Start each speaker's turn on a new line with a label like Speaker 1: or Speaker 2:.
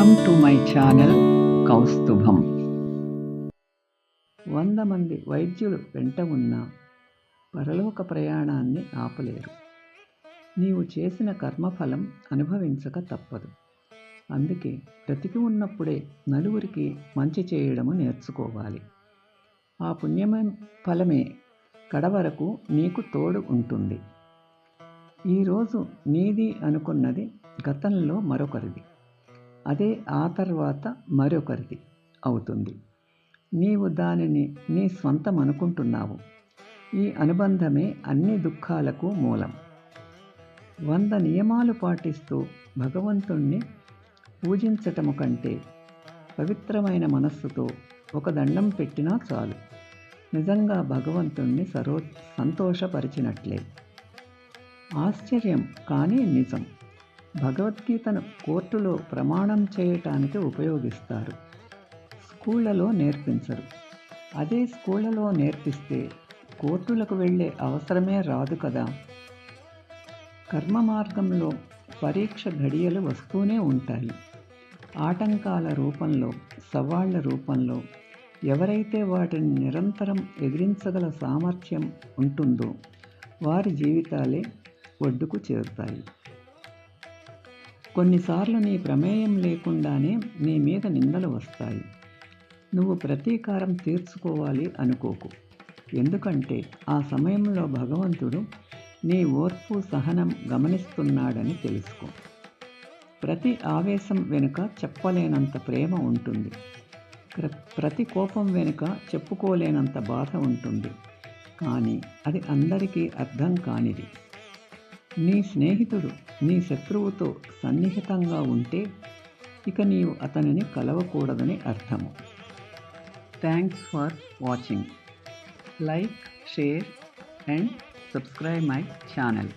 Speaker 1: Welcome to my channel Kaustubham వంద మంది వైద్యులు వెంట ఉన్న పరలోక ప్రయాణాన్ని ఆపలేరు. నీవు చేసిన కర్మఫలం అనుభవించక తప్పదు. అందుకే బ్రతికి ఉన్నప్పుడే నలుగురికి మంచి చేయడము నేర్చుకోవాలి. ఆ పుణ్యమే ఫలమే కడవరకు నీకు తోడు ఉంటుంది. ఈరోజు నీది అనుకున్నది గతంలో మరొకరిది. అదే ఆ తర్వాత మరొకరిది అవుతుంది. నీవు దానిని నీ స్వంతం అనుకుంటున్నావు. ఈ అనుబంధమే అన్ని దుఃఖాలకు మూలం. వంద నియమాలు పాటిస్తూ భగవంతుణ్ణి పూజించటము కంటే పవిత్రమైన మనస్సుతో ఒక దండం పెట్టినా చాలు. నిజంగా భగవంతుణ్ణి సరో సంతోషపరిచినట్లే. ఆశ్చర్యం కానీ నిజం. భగవద్గీతను కోర్టులో ప్రమాణం చేయటానికి ఉపయోగిస్తారు. స్కూళ్ళలో నేర్పించరు. అదే స్కూళ్ళలో నేర్పిస్తే కోర్టులకు వెళ్ళే అవసరమే రాదు కదా. కర్మ మార్గంలో పరీక్ష ఘడియలు వస్తూనే ఉంటాయి. ఆటంకాల రూపంలో సవాళ్ళ రూపంలో ఎవరైతే వాటిని నిరంతరం ఎదిరించగల సామర్థ్యం ఉంటుందో వారి జీవితాలే ఒడ్డుకు చేరుతాయి. కొన్నిసార్లు నీ ప్రమేయం లేకుండానే నీ మీద నిందలు వస్తాయి. నువ్వు ప్రతీకారం తీర్చుకోవాలి అనుకోకు. ఎందుకంటే ఆ సమయంలో భగవంతుడు నీ ఓర్పు సహనం గమనిస్తున్నాడని తెలుసుకో. ప్రతి ఆవేశం వెనుక చెప్పలేనంత ప్రేమ ఉంటుంది. ప్ర- ప్రతి కోపం వెనుక చెప్పుకోలేనంత బాధ ఉంటుంది. కానీ అది అందరికీ అర్థం కానిది. నీ స్నేహితుడు నీ శత్రువుతో సన్నిహితంగా ఉంటే ఇక నీవు అతనిని కలవకూడదని అర్థము. Thanks for watching like share and subscribe my channel